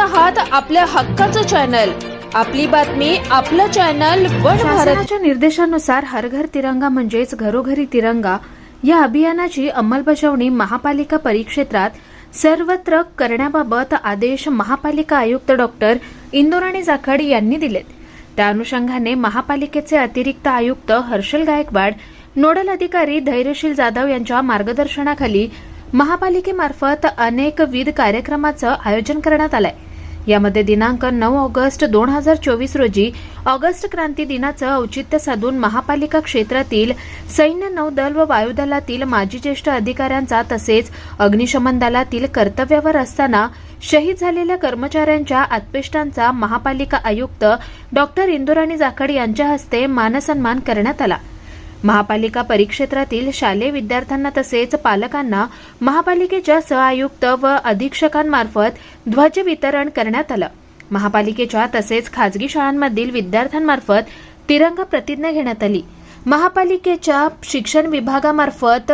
आहात आपल्या हक्काचं चॅनल. आपली बातमी आपलं चॅनल वन शासनाच्या निर्देशानुसार हर घर तिरंगा म्हणजेच घरोघरी तिरंगा या अभियानाची अंमलबजावणी महापालिका परिक्षेत्रात सर्वत्र करण्याबाबत आदेश महापालिका आयुक्त डॉक्टर इंदोराणी जाखड यांनी दिलेत. त्या अनुषंगाने महापालिकेचे अतिरिक्त आयुक्त हर्षल गायकवाड नोडल अधिकारी धैर्यशील जाधव यांच्या मार्गदर्शनाखाली महापालिकेमार्फत अनेकविध कार्यक्रमाचं आयोजन करण्यात आलंय. यामध्ये दिनांक नऊ ऑगस्ट दोन हजार चोवीस रोजी ऑगस्ट क्रांती दिनाचं औचित्य साधून महापालिका क्षेत्रातील सैन्य नौदल व वायुदलातील माजी ज्येष्ठ अधिकाऱ्यांचा तसेच अग्निशमन दलातील कर्तव्यावर असताना शहीद झालेल्या कर्मचाऱ्यांच्या आत्पेष्टांचा महापालिका आयुक्त डॉक्टर इंदुराणी जाखड यांच्या हस्ते मानसन्मान करण्यात आला. महापालिका परिक्षेत्रातील शालेय विद्यार्थ्यांना तसेच पालकांना महापालिकेच्या सहआयुक्त व अधीक्षकांमार्फत ध्वज वितरण करण्यात आलं. महापालिकेच्या तसेच खाजगी शाळांमधील विद्यार्थ्यांमार्फत तिरंगा प्रतिज्ञा घेण्यात आली. महापालिकेच्या शिक्षण विभागामार्फत